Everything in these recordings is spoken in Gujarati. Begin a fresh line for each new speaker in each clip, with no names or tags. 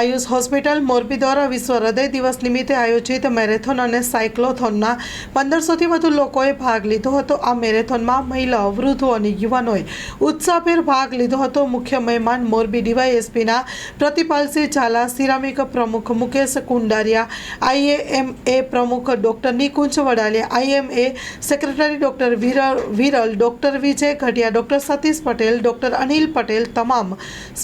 આયુષ હોસ્પિટલ મોરબી દ્વારા વિશ્વ હૃદય દિવસ નિમિત્તે આયોજિત મેરેથોન અને સાયક્લોથોનના પંદરસોથી વધુ લોકોએ ભાગ લીધો હતો. આ મેરેથોનમાં મહિલાઓ, વૃદ્ધો અને યુવાનોએ ઉત્સાહભેર ભાગ લીધો હતો. મુખ્ય મહેમાન મોરબી ડીવાયએસપીના પ્રતિપાલસિંહ ઝાલા, સિરામિક પ્રમુખ મુકેશ કુંડારિયા આઈએએમએ પ્રમુખ doctor Nikunj Vadaliya, IMA secretary doctor Viral Viral, doctor Vijay Ghatiya, doctor Satish Patel, doctor Anil Patel તમામ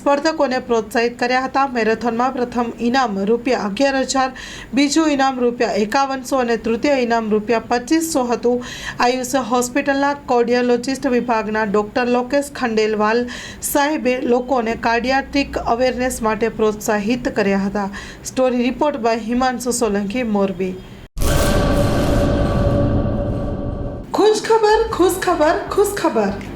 સ્પર્ધકોને પ્રોત્સાહિત કર્યા હતા. મેરેથોનમાં પ્રથમ ઇનામ રૂપિયા અગિયાર હજાર, બીજું ઇનામ રૂપિયા એકાવનસો અને તૃતીય ઇનામ રૂપિયા પચીસો હતું. આયુષ હોસ્પિટલના કાર્ડિયોલોજિસ્ટ વિભાગના ડૉક્ટર લોકેશ ખંડેલવાલ સાહેબે લોકોને કાર્ડિયાટિક અવેરનેસ માટે પ્રોત્સાહિત કર્યા હતા. Story report by Himanshu Solanki, Morbi. ખુશ ખબર ખુશ ખબર ખુશ ખબર